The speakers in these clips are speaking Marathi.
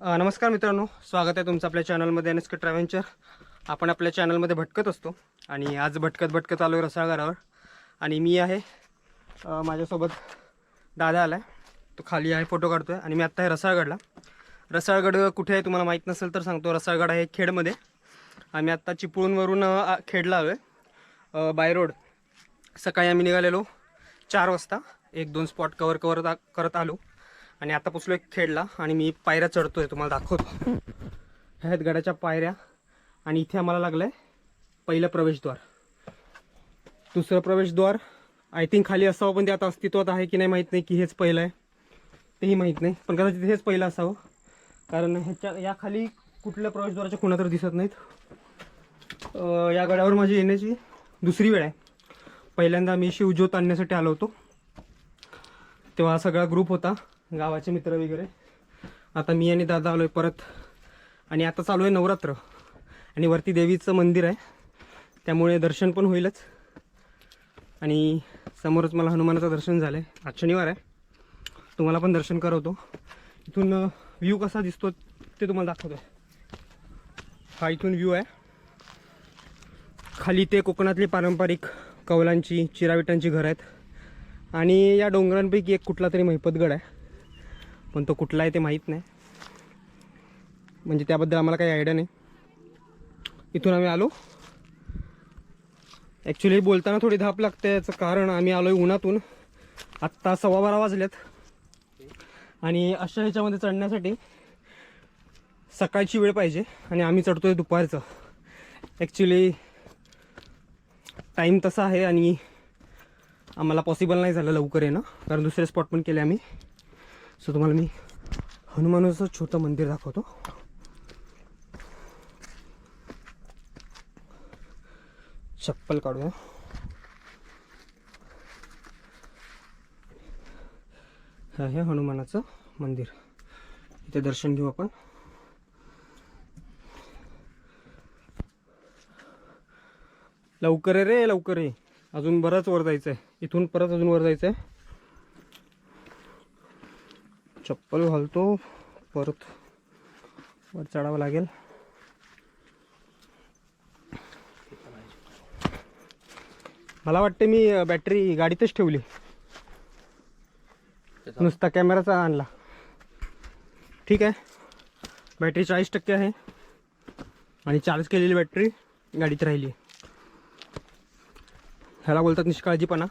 नमस्कार मित्रांनो स्वागत आहे तुमचं आपल्या चॅनलमध्ये एन एस के ट्रॅव्हेंचर आपण आपल्या चॅनलमध्ये भटकत असतो आणि आज भटकत भटकत आलो आहे रसाळगडावर आणि मी आहे माझ्यासोबत दादा आला आहे तो खाली आहे फोटो काढतो आहे आणि मी आत्ता आहे रसाळगडला. रसाळगड कुठे आहे तुम्हाला माहीत नसेल तर सांगतो. रसाळगड आहे खेडमध्ये. आम्ही आत्ता चिपळूणवरून खेडला आलो आहे बाय रोड. सकाळी आम्ही निघालेलो चार वाजता. एक दोन स्पॉट कवर कवर करत आलो. आणि आता पोचलो एक खेडला आणि मी पायऱ्या चढतोय तुम्हाला दाखवतो. ह्या आहेत गडाच्या पायऱ्या आणि इथे आम्हाला लागलं आहे पहिलं प्रवेशद्वार. दुसरं प्रवेशद्वार आय थिंक खाली असावं पण ते आता अस्तित्वात आहे की नाही माहीत नाही की हेच पहिलं आहे. तेही माहीत नाही पण कदाचित हेच पहिलं असावं. कारण ह्याच्या या खाली कुठल्या प्रवेशद्वाराच्या खुणा तर दिसत नाहीत. या गडावर माझी येण्याची दुसरी वेळ आहे. पहिल्यांदा मी शिवज्योत आणण्यासाठी आलो होतो. तेव्हा सगळा ग्रुप होता. गावाचे मित्र वगैरे. आता मी आणि दादा आलो आहे परत. आणि आता चालू आहे नवरात्र. आणि वरती देवीचं मंदिर आहे. त्यामुळे दर्शन पण होईलच. आणि समोरच मला हनुमानाचं दर्शन झालं आहे आज शनिवार आहे. तुम्हाला पण दर्शन करवतो. इथून व्ह्यू कसा दिसतो ते तुम्हाला दाखवतो हा इथून व्ह्यू आहे. खाली ते कोकणातली पारंपरिक कौलांची चिराविटांची घरं आहेत. आणि या डोंगरांपैकी एक कुठला तरी महिपतगड आहे. पण तो कुठला आहे ते माहीत नाही. म्हणजे त्याबद्दल आम्हाला काही आयडिया नाही. इथून आम्ही आलो. ॲक्च्युली बोलताना थोडी धाप लागते याचं कारण आम्ही आलो आहे उन्हातून. आत्ता सव्वा बारा वाजल्यात आणि अशा ह्याच्यामध्ये चढण्यासाठी सकाळची वेळ पाहिजे आणि आम्ही चढतोय दुपारचं. ॲक्च्युली टाईम तसा आहे आणि आम्हाला पॉसिबल नाही झालं लवकर येणं. कारण दुसरे स्पॉट पण केले आम्ही. सो तुम्हाला मी हनुमानाचं छोटं मंदिर दाखवतो. चप्पल काढूया. हे आहे हनुमानाचं मंदिर. इथे दर्शन घेऊ आपण. लवकर आहे रे लवकर आहे अजून बरंच वर जायचं आहे इथून परत अजून वर जायचं आहे चप्पल घालतो. परत वर चढावं लागेल. मला वाटते मी बॅटरी गाडीतच ठेवली. नुसता कॅमेराचा आणला. ठीक आहे. बॅटरी चाळीस टक्के आहे. आणि चार्ज केलेली बॅटरी गाडीत राहिली. ह्याला बोलतात निष्काळजीपणा.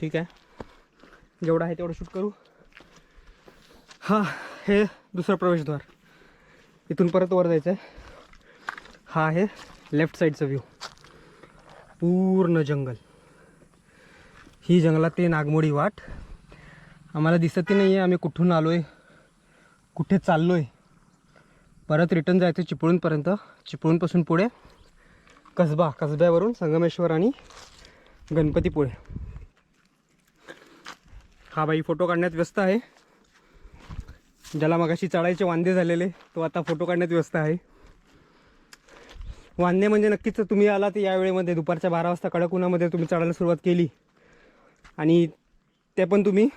ठीक आहे. जेवढं आहे तेवढं शूट करू. हा हे दुसरं प्रवेशद्वार. इथून परत वर जायचं आहे हा आहे लेफ्ट साईडचा व्ह्यू पूर्ण जंगल. ही जंगलात ते नागमोडी वाट. आम्हाला दिसतही नाही आहे आम्ही कुठून आलो आहे कुठे चाललो आहे परत रिटर्न जायचं चिपळूणपर्यंत चिपळूणपासून पुढे कसबा कसब्यावरून संगमेश्वर आणि गणपतीपुळे. हा बाई फोटो काढण्यात व्यस्त आहे. ज्याला मगाशी चढायचे वांदे झालेले तो आता फोटो काढण्यात व्यस्त आहे. वांदे म्हणजे नक्कीच तुम्ही आला तर या वेळेमध्ये दुपारच्या बारा वाजता कडक उन्हामध्ये तुम्ही चढायला सुरुवात केली. आणि ते पण तुम्ही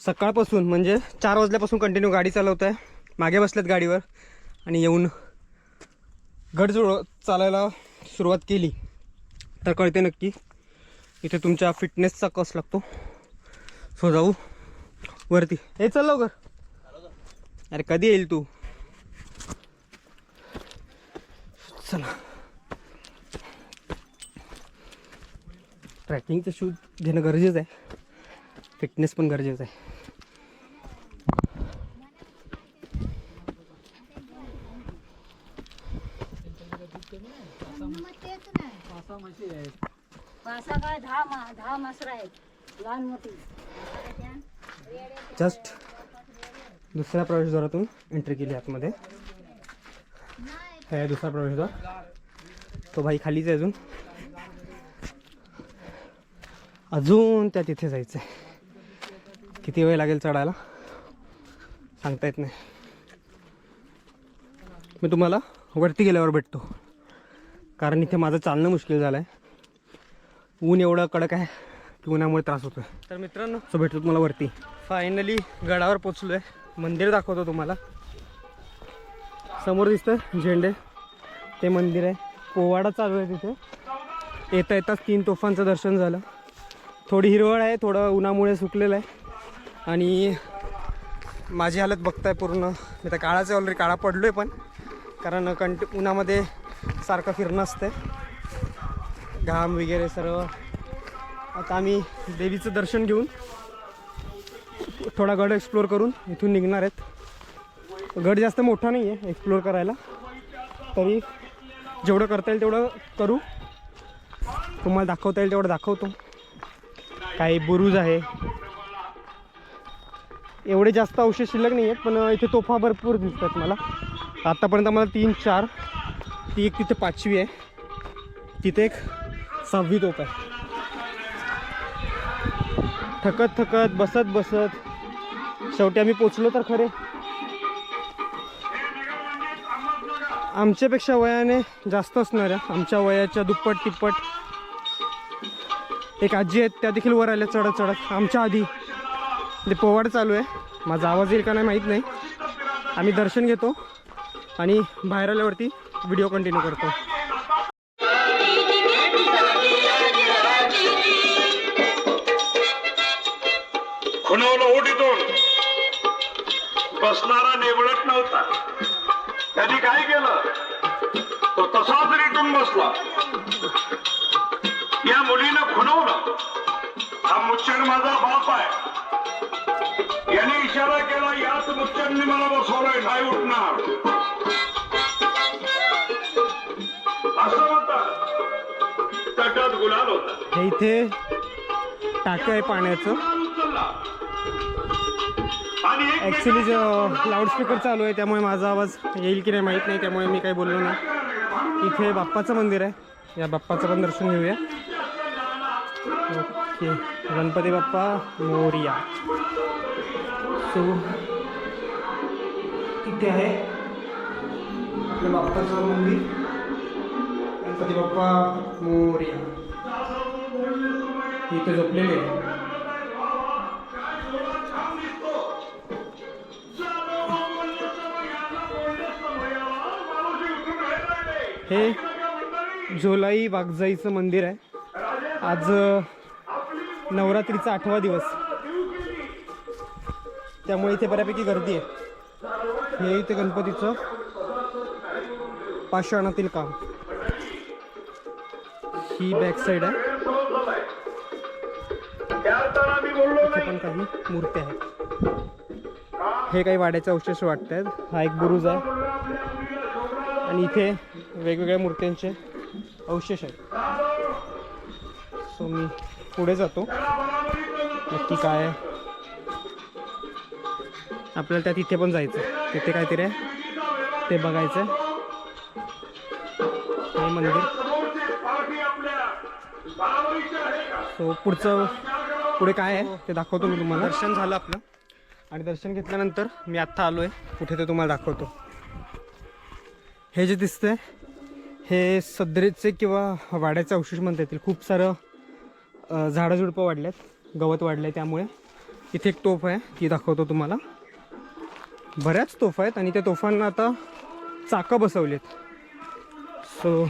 सकाळपासून म्हणजे चार वाजल्यापासून कंटिन्यू गाडी चालवत आहे मागे बसल्यात गाडीवर आणि येऊन गडजोड चालायला सुरुवात केली. तर कळते नक्की इथे तुमच्या फिटनेसचा कस लागतो. सो जाऊ वरती. हे चल लवकर. अरे कधी येईल तू? चला. ट्रॅकिंगचे शूज घेणं गरजेचं आहे. फिटनेस पण गरजेचं आहे. जस्ट दुसऱ्या प्रवेशद्वारातून एंट्री केली आतमध्ये. हे आहे दुसरा प्रवेशद्वार. तो भाई खालीच आहे अजून. अजून त्या तिथे जायचं आहे किती वेळ लागेल चढायला? सांगता येत नाही. मी तुम्हाला वरती गेल्यावर भेटतो. कारण इथे माझं चालणं मुश्किल झालं आहे ऊन एवढं कडक आहे की उन्हामुळे त्रास होतो तर मित्रांनो सो भेटतो तुम्हाला वरती. फायनली गडावर पोचलो आहे मंदिर दाखवतो तुम्हाला. समोर दिसतं झेंडे. ते मंदिर आहे. पोवाडा चालू आहे तिथे. येता येताच तीन तोफांचं दर्शन झालं. थोडी हिरवळ आहे थोडं उन्हामुळे सुकलेलं आहे. आणि माझी हालत बघताय पूर्ण. मी तर काळाचं ऑलरेडी काळा पडलो आहे पण. कारण कंट उन्हामध्ये सारखं फिरणं असतं घाम वगैरे सर्व. आता आम्ही देवीचं दर्शन घेऊन थोडा गड एक्सप्लोअर करून इथून निघणार आहेत. गड जास्त मोठा नाही आहे एक्सप्लोअर करायला. तरी जेवढं करता येईल तेवढं करू. तुम्हाला दाखवता येईल तेवढं दाखवतो. काही बुरुज आहे. एवढे जास्त अवशेष शिल्लक नाही आहेत पण इथे तोफा भरपूर दिसतात मला. आत्तापर्यंत मला तीन चार ती एक तिथे पाचवी आहे. तिथे एक सहावी तोफ आहे. थकत थकत बसत बसत शेवटी आम्ही पोचलो तर खरे. आमच्यापेक्षा वयाने जास्त असणाऱ्या आमच्या वयाच्या दुप्पट तिप्पट एक आजी आहेत त्या देखील वर आल्या चढत चढत. आमच्या आधी. ते पोवाड चालू आहे. माझा आवाज येईल का नाही माहीत नाही. आम्ही दर्शन घेतो आणि बाहेर आल्यावरती व्हिडिओ कंटिन्यू करतो. बसणारा नेवळत नव्हता. त्यांनी काय केलं? तो तसाच रिटून बसला या मुलीनं खुनवलं हा मुच्छन माझा बाप आहे. याने इशारा केला याच मुच्छनने मला बसवलंय नाही उठणार. असं म्हणतात. तटात गुलाल होता. इथे टाक्या आहे पाण्याचं. ॲक्च्युली लाऊडस्पीकर चालू आहे त्यामुळे माझा आवाज येईल की नाही माहीत नाही त्यामुळे मी काही बोललो नाही. इथे बाप्पाचं मंदिर आहे. या बाप्पाचं पण दर्शन घेऊया. ओके. गणपती बाप्पा मोरिया. सो इथे आहे. आपलं बाप्पाचं मंदिर. गणपती बाप्पा मोरिया. इथे झोपलेले आहे. हे झोलाई वाघजाईचं मंदिर आहे. आज नवरात्रीचा आठवा दिवस. त्यामुळे इथे बऱ्यापैकी गर्दी आहे. हे इथे गणपतीचं पाषाणातील काम. ही बॅक साईड आहे. इथे पण काही मूर्त्या आहेत. हे काही वाड्याचे अवशेष वाटत आहेत हा एक बुरुज आहे. आणि इथे वेगवेगळ्या मूर्त्यांचे अवशेष आहेत. सो मी पुढे जातो. नक्की काय आहे? आपल्याला त्या तिथे पण जायचं. तिथे काहीतरी आहे. ते बघायचं आहे हे मंदिर. सो पुढचं पुढे काय आहे? ते दाखवतो मी तुम्हाला. दर्शन झालं आपलं. आणि दर्शन घेतल्यानंतर मी आत्ता आलो आहे कुठे ते तुम्हाला दाखवतो. हे जे दिसतंय हे सदरेचे किंवा वाड्याचे अवशेष म्हणता येतील. खूप सारं झाडंझुडपं वाढले आहेत वाढल्यात गवत वाढलं आहे त्यामुळे. इथे एक तोफ आहे ती दाखवतो तुम्हाला. बऱ्याच तोफा आहेत आणि त्या तोफांना आता चाकं बसवली आहेत सो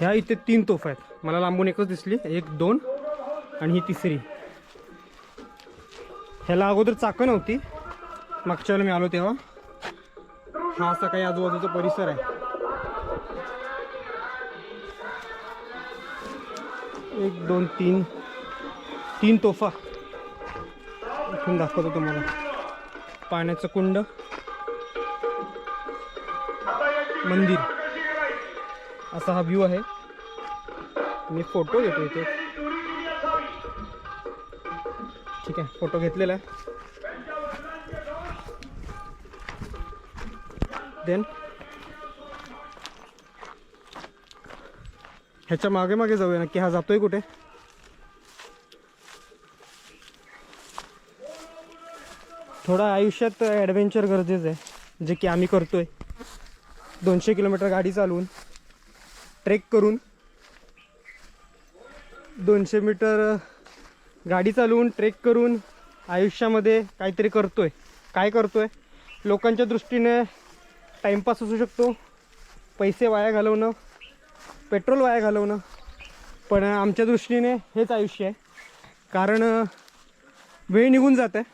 ह्या इथे तीन तोफा आहेत. मला लांबून एकच दिसली एक दोन आणि ही तिसरी. ह्याला अगोदर चाकं नव्हती. मागच्या वेळेला मी आलो तेव्हा. हा असा काही आजूबाजूचा परिसर आहे. एक दोन तीन. तीन तोफा. इथून दाखवतो तुम्हाला. पाण्याचं कुंड. मंदिर. असा हा व्ह्यू आहे. मी फोटो घेतो इथे. ठीक आहे फोटो घेतलेला आहे. देन ह्याच्या मागे मागे जाऊया नक्की. हा जातोय कुठे? थोडं आयुष्यात ॲडव्हेंचर गरजेचं आहे जे की आम्ही करतोय. दोनशे किलोमीटर गाडी चालवून ट्रेक करून दोनशे मीटर गाडी चालवून ट्रेक करून आयुष्यामध्ये काहीतरी करतोय. काय करतोय? लोकांच्या दृष्टीने टाईमपास असू शकतो पैसे वाया घालवणं पेट्रोल वाया घालवणं. पण आमच्या दृष्टीने हेच आयुष्य आहे. कारण वेळ निघून जात आहे.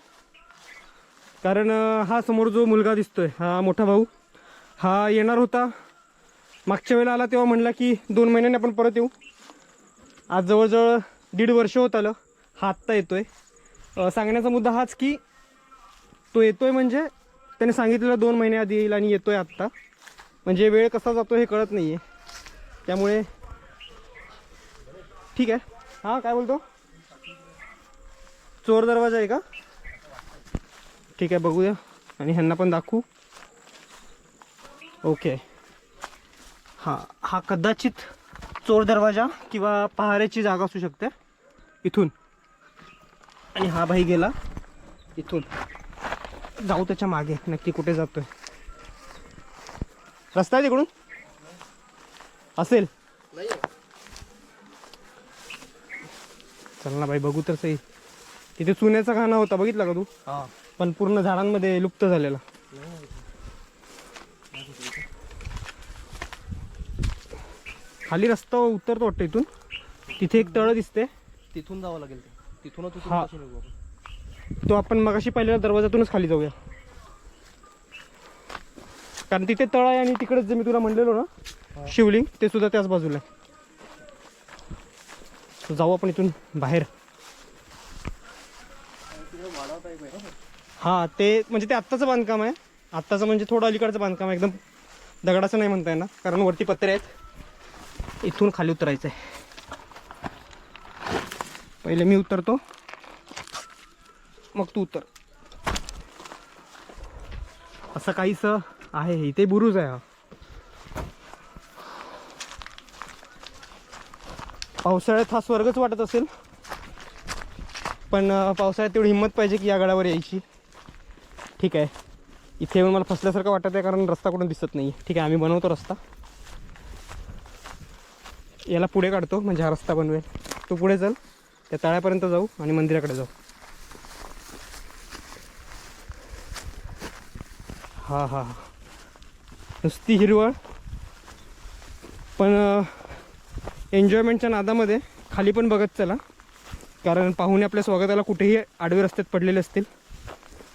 कारण हा समोर जो मुलगा दिसतो आहे हा मोठा भाऊ हा येणार होता. मागच्या वेळेला आला तेव्हा म्हणला की दोन महिन्याने आपण परत येऊ. आज जवळजवळ दीड वर्ष होत आलं. हा आत्ता येतो आहे सांगण्याचा मुद्दा हाच की तो येतो आहे म्हणजे त्याने सांगितलेलं दोन महिन्याआधी येईल आणि येतो आहे आत्ता. म्हणजे वेळ कसा जातो हे कळत नाही आहे त्यामुळे ठीक आहे. हां काय बोलतो? चोर दरवाजा आहे का? ठीक आहे बघूया. आणि ह्यांना पण दाखवू. ओके. हा हा कदाचित चोर दरवाजा किंवा पहाऱ्याची जागा असू शकते. इथून. आणि हा भाई गेला. इथून. जाऊ त्याच्यामागे. नक्की कुठे जातोय? रस्ता आहे तिकडून? असेल. चल ना बाई बघू तर सही. तिथे चुन्याचा खाना होता बघितला का तू? पण पूर्ण झाडांमध्ये लुप्त झालेला. खाली रस्ता उतरतो वाटतं इथून. तिथे एक तळ दिसते. तिथून जावं लागेल तिथूनच हा. तो आपण मगाशी पाहिलेल्या दरवाजातूनच खाली जाऊया. कारण तिथे तळ आहे आणि तिकडेच जे मी तुला म्हणलेलो ना शिवलिंग ते सुद्धा त्याच बाजूला आहे. जाऊ आपण इथून बाहेर. हा ते म्हणजे ते आत्ताचं बांधकाम आहे. आत्ताचं म्हणजे थोडं अलीकडचं बांधकाम आहे. एकदम दगडाचं नाही म्हणता येणार कारण वरती पत्रे आहेत. इथून खाली उतरायचं आहे पहिले मी उतरतो. मग तू उतर. असं काहीच आहे. इथे बुरुज आहे हा. पावसाळ्यात हा स्वर्गच वाटत असेल. पण पावसाळ्यात तेवढी हिंमत पाहिजे की या गडावर यायची. ठीक आहे. इथे येऊन मला फसल्यासारखं वाटत आहे कारण रस्ता कुठून दिसत नाही ठीक आहे आम्ही बनवतो रस्ता. याला पुढे काढतो म्हणजे हा रस्ता बनवेल. तू पुढे चल. त्या तळ्यापर्यंत जाऊ आणि मंदिराकडे जाऊ. हां हा हा. नुसती हिरवळ. पण एन्जॉयमेंटच्या नादामध्ये खाली पण बघत चला. कारण पाहुणे आपल्या स्वागताला कुठेही आडवे रस्त्यात पडलेले असतील.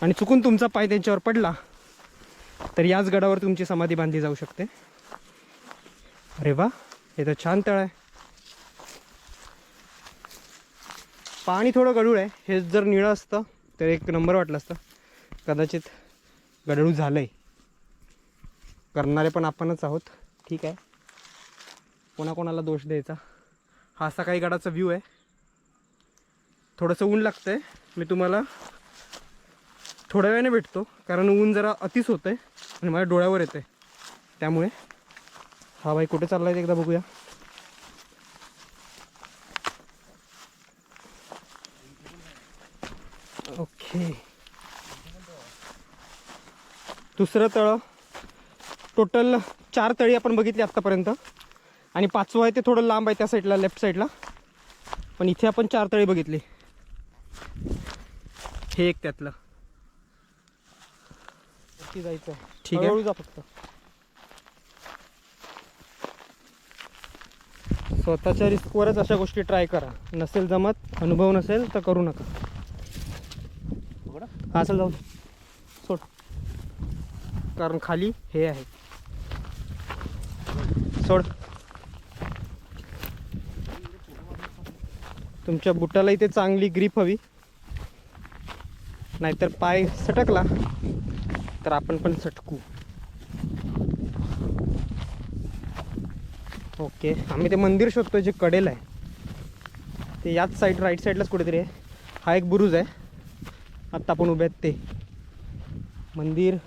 आणि चुकून तुमचा पाय त्यांच्यावर पडला तर याच गडावर तुमची समाधी बांधली जाऊ शकते. अरे वा हे तर छान तळ आहे. पाणी थोडं गडूळ आहे. हे जर निळं असतं तर एक नंबर वाटलं असतं. कदाचित गडळू झालं आहे करणारे पण आपणच आहोत. ठीक आहे. कोणाकोणाला दोष द्यायचा. हा असा काही गडाचा व्ह्यू आहे. थोडंसं ऊन लागतं आहे मी तुम्हाला थोड्या वेळाने भेटतो. कारण ऊन जरा अतिच होतं आहे आणि माझ्या डोळ्यावर येतं आहे त्यामुळे हा बाई कुठे चालला आहे ते एकदा बघूया. ओके. दुसरं तळं. टोटल चार तळी आपण बघितली आत्तापर्यंत. आणि पाचवं आहे ते थोडं लांब आहे त्या साईडला लेफ्ट साईडला पण इथे आपण चार तळी बघितली. हे एक त्यातलं. जायचं ठीक आहे. जा फक्त. स्वतःच्या रिस्कवरच अशा गोष्टी ट्राय करा. नसेल जमत अनुभव नसेल तर करू नका. हा चल जाऊ. सोड. कारण खाली हे आहे. सोड. तुमच्या बुटाला इथे चांगली ग्रीप हवी. नाहीतर पाय सटकला तर आपण पण सटकू. ओके आम्ही ते मंदिर शोधतोय जे कडेल आहे. ते याच साईड राईट साईडलाच कुठेतरी आहे. हा एक बुरुज आहे. आत्ता आपण उभे आहेत ते. मंदिर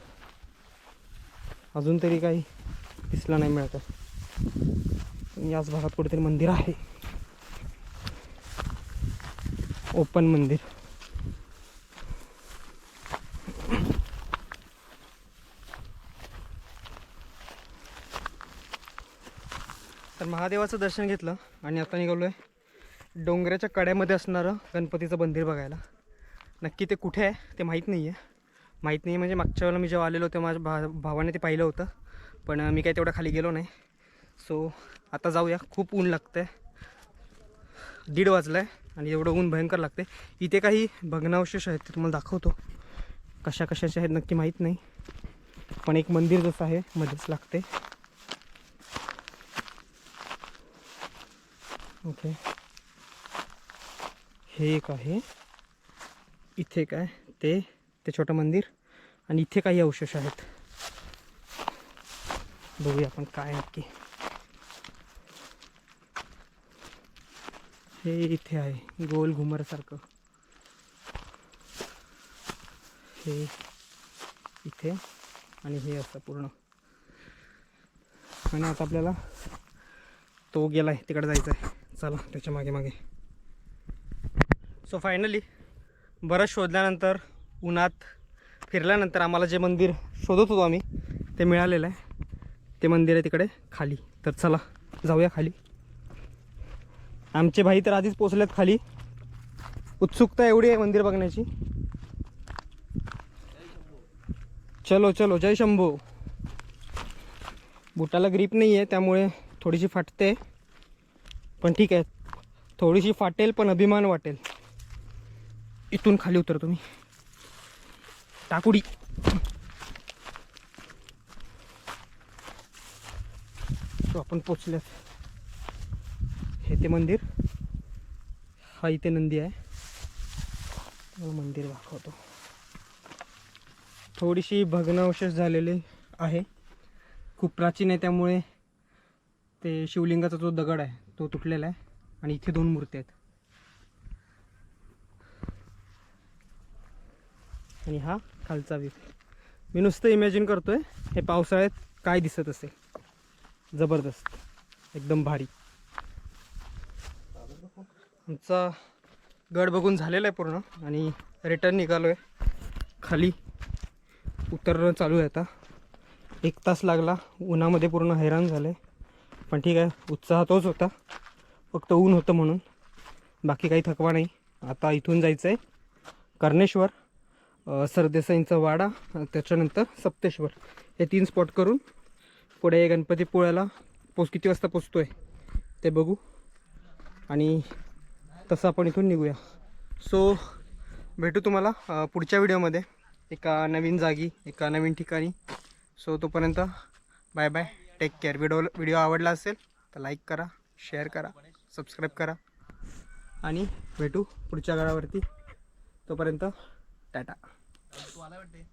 अजून तरी काही दिसलं नाही मिळत याच भागात कुठेतरी मंदिर आहे. ओपन मंदिर. तर महादेवाचं दर्शन घेतलं आणि आता निघालो आहे डोंगराच्या कड्यामध्ये असणारं गणपतीचं मंदिर बघायला. नक्की ते कुठे आहे ते माहीत नाही आहे माहीत नाही म्हणजे मागच्या वेळेला मी जेव्हा आलेलो तेव्हा माझ्या भा भावाने ते पाहिलं होतं. पण मी काही तेवढं खाली गेलो नाही. सो आता जाऊया. खूप ऊन लागतं आहे दीड वाजलं आहे आणि एवढं ऊन भयंकर लागते. इथे काही भग्नावशेष आहेत ते तुम्हाला दाखवतो. कशा कशाचे आहेत नक्की माहीत नाही. पण एक मंदिर जसं आहे मध्येच लागते. ओके. हे एक आहे. इथे काय? ते ते छोटं मंदिर. आणि इथे काही अवशेष आहेत. बघूया आपण काय नक्की. हे इथे आहे गोल घुमरसारखं. हे इथे आणि हे असतं पूर्ण. आणि आता आपल्याला तो गेला आहे तिकडे जायचं आहे. चला त्याच्यामागे मागे. सो फायनली बरंच शोधल्यानंतर उन्हात फिरल्यानंतर आम्हाला जे मंदिर शोधत होतो आम्ही ते मिळालेलं आहे. ते मंदिर आहे तिकडे खाली. तर चला जाऊया खाली. आमचे भाई तर आधीच पोचलेत खाली. उत्सुकता एवढी आहे मंदिर बघण्याची. चलो चलो जय शंभू. बुटाला ग्रीप नाही आहे त्यामुळे थोडीशी फाटते. पण ठीक आहे थोडीशी फाटेल पण अभिमान वाटेल. इथून खाली उतर तुम्ही. टाकुडी. तो आपण पोचल्यात. हे ते मंदिर. हा इथे नंदी आहे. मंदिर दाखवतो. थोडीशी भग्नावशेष झालेली आहे. खूप प्राचीन आहे त्यामुळे ते शिवलिंगाचा जो दगड आहे तो तुटलेला आहे आणि इथे दोन मूर्ती आहेत. आणि हा खालचा व्ह्यू. मी नुसतं इमॅजिन करतोय हे पावसाळ्यात काय दिसत असेल. जबरदस्त. एकदम भारी. आमचा गड बघून झालेला आहे पूर्ण आणि रिटर्न निघालो आहे खाली उतरणं चालू आहे आता. एक तास लागला. उन्हामध्ये पूर्ण हैराण झालं आहे पण ठीक आहे उत्साह तोच होता. फक्त ऊन होतं म्हणून. बाकी काही थकवा नाही. आता इथून जायचं आहे कर्णेश्वर सरदेसाईंचा वाडा त्याच्यानंतर सप्तेश्वर. हे तीन स्पॉट करून पुढे गणपतीपुळ्याला पोच किती वाजता पोचतो आहे ते बघू. आणि तसं आपण इथून निघूया. सो भेटू तुम्हाला पुढच्या व्हिडिओमध्ये. एका नवीन जागी एका नवीन ठिकाणी. सो तोपर्यंत bye bye take care video video आवडला असेल तर लाईक करा शेअर करा सबस्क्राईब करा. आणि भेटू पुढच्या घरावरती. तोपर्यंत टाटा. तू आला वाटते